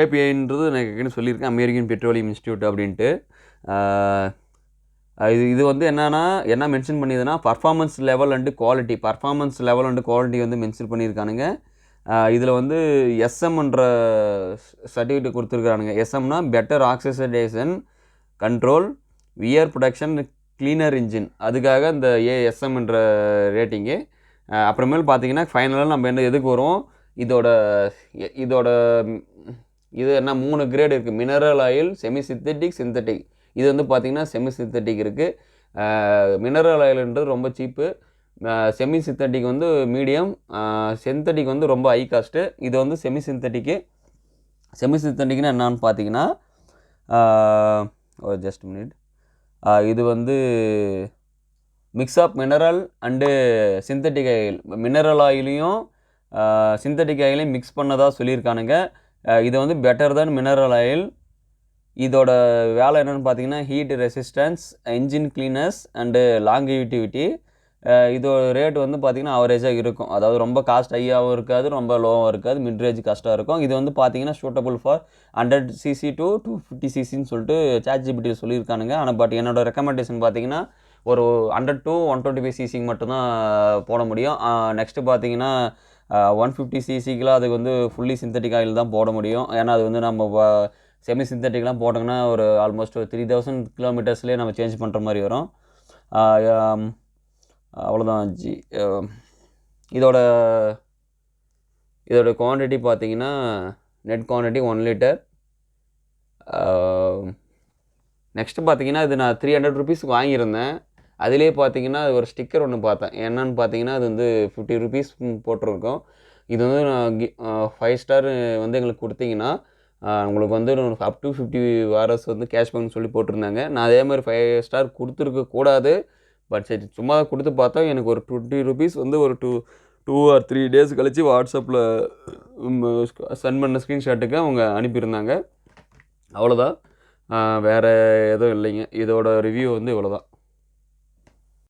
ஏபிஐன்றது நான் ஏற்கனவே சொல்லியிருக்கேன் அமெரிக்கன் பெட்ரோலியம் இன்ஸ்டியூட் அப்படின்ட்டு. இது இது வந்து என்னன்னா என்ன mention பண்ணியதுன்னா performance level and quality performance level and quality வந்து மென்ஷன் பண்ணியிருக்கானுங்க. இதில் வந்து எஸ்எம்ன்ற சர்டிஃபிகேட் கொடுத்துருக்கானுங்க எஸ்எம்னா better oxidisation control wear production cleaner engine அதுக்காக இந்த ஏஎஸ்எம்ன்ற ரேட்டிங்கு அப்புறமேல் பார்த்தீங்கன்னா ஃபைனலாக நம்ம என்ன எதுக்கு வரும்? இதோட இதோட இது என்ன மூணு கிரேட் இருக்குது mineral oil semi synthetic synthetic இது வந்து பார்த்திங்கன்னா செமி சிந்தட்டிக் இருக்குது மினரல் ஆயில்ன்றது ரொம்ப சீப்பு செமி சிந்தட்டிக் வந்து மீடியம் சிந்தட்டிக் வந்து ரொம்ப ஹை காஸ்ட்டு இது வந்து செமி சிந்தட்டிக்கு செமி சிந்தட்டிக்னா என்னான்னு பார்த்தீங்கன்னா ஒரு ஜஸ்ட் மினிட் இது வந்து mix of mineral and synthetic oil mineral ஆயிலையும் synthetic ஆயிலையும் மிக்ஸ் பண்ணதாக சொல்லியிருக்கானுங்க. இது வந்து பெட்டர் தன் மினரல் ஆயில் இதோட வேலை என்னென்னு பார்த்தீங்கன்னா heat resistance engine cleanness and longevity இதோட ரேட் வந்து பார்த்திங்கன்னா அவரேஜாக இருக்கும். அதாவது ரொம்ப காஸ்ட் ஹையாகவும் இருக்காது ரொம்ப லோவாகவும் இருக்காது மிட்ரேஜ் காஸ்ட்டாக இருக்கும். இது வந்து பார்த்தீங்கன்னா suitable for hundred CC to two fifty சிசின்னு சொல்லிட்டு சேட் ஜிபிடி சொல்லியிருக்கானுங்க. ஆனால் பட் என்னோட ரெக்கமெண்டேஷன் பார்த்தீங்கன்னா ஒரு hundred to one twenty five சிசிக்கு மட்டும்தான் போட முடியும். நெக்ஸ்ட்டு பார்த்தீங்கன்னா ஒன் ஃபிஃப்டி சிசிக்கெலாம் அதுக்கு வந்து ஃபுல்லி சிந்தட்டிக் ஆயில் தான் போட முடியும். ஏன்னா அது வந்து நம்ம செமி சிந்தட்டிக்லாம் போட்டோங்கன்னா ஒரு ஆல்மோஸ்ட் ஒரு த்ரீ தௌசண்ட் கிலோமீட்டர்ஸ்லேயே நம்ம சேஞ்ச் பண்ணுற மாதிரி வரும். அவ்வளோதான் ஜி இதோட இதோட குவான்டிட்டி பார்த்தீங்கன்னா net quantity one litre next பார்த்தீங்கன்னா இது நான் த்ரீ ஹண்ட்ரட் ருபீஸ்க்கு வாங்கியிருந்தேன். அதிலே பார்த்தீங்கன்னா அது ஒரு ஸ்டிக்கர் ஒன்று பார்த்தேன். என்னன்னு பார்த்தீங்கன்னா அது வந்து ஃபிஃப்டி ருபீஸ் போட்டிருக்கோம். இது வந்து நான் ஃபைவ் ஸ்டார் வந்து எங்களுக்கு கொடுத்தீங்கன்னா உங்களுக்கு வந்து அப் டு ஃபிஃப்டி வாரஸ் வந்து கேஷ்பேக்னு சொல்லி போட்டிருந்தாங்க. நான் அதே மாதிரி ஃபைவ் ஸ்டார் கொடுத்துருக்க கூடாது. பட் சரி சும்மா கொடுத்து பார்த்தா எனக்கு ஒரு டுவெண்ட்டி ருபீஸ் வந்து ஒரு two two or three days கழித்து வாட்ஸ்அப்பில் சென்ட் பண்ண ஸ்க்ரீன்ஷாட்டுக்கு அவங்க அனுப்பியிருந்தாங்க. அவ்வளோதான் வேறு எதுவும் இல்லைங்க. இதோட ரிவ்யூ வந்து இவ்வளோதான்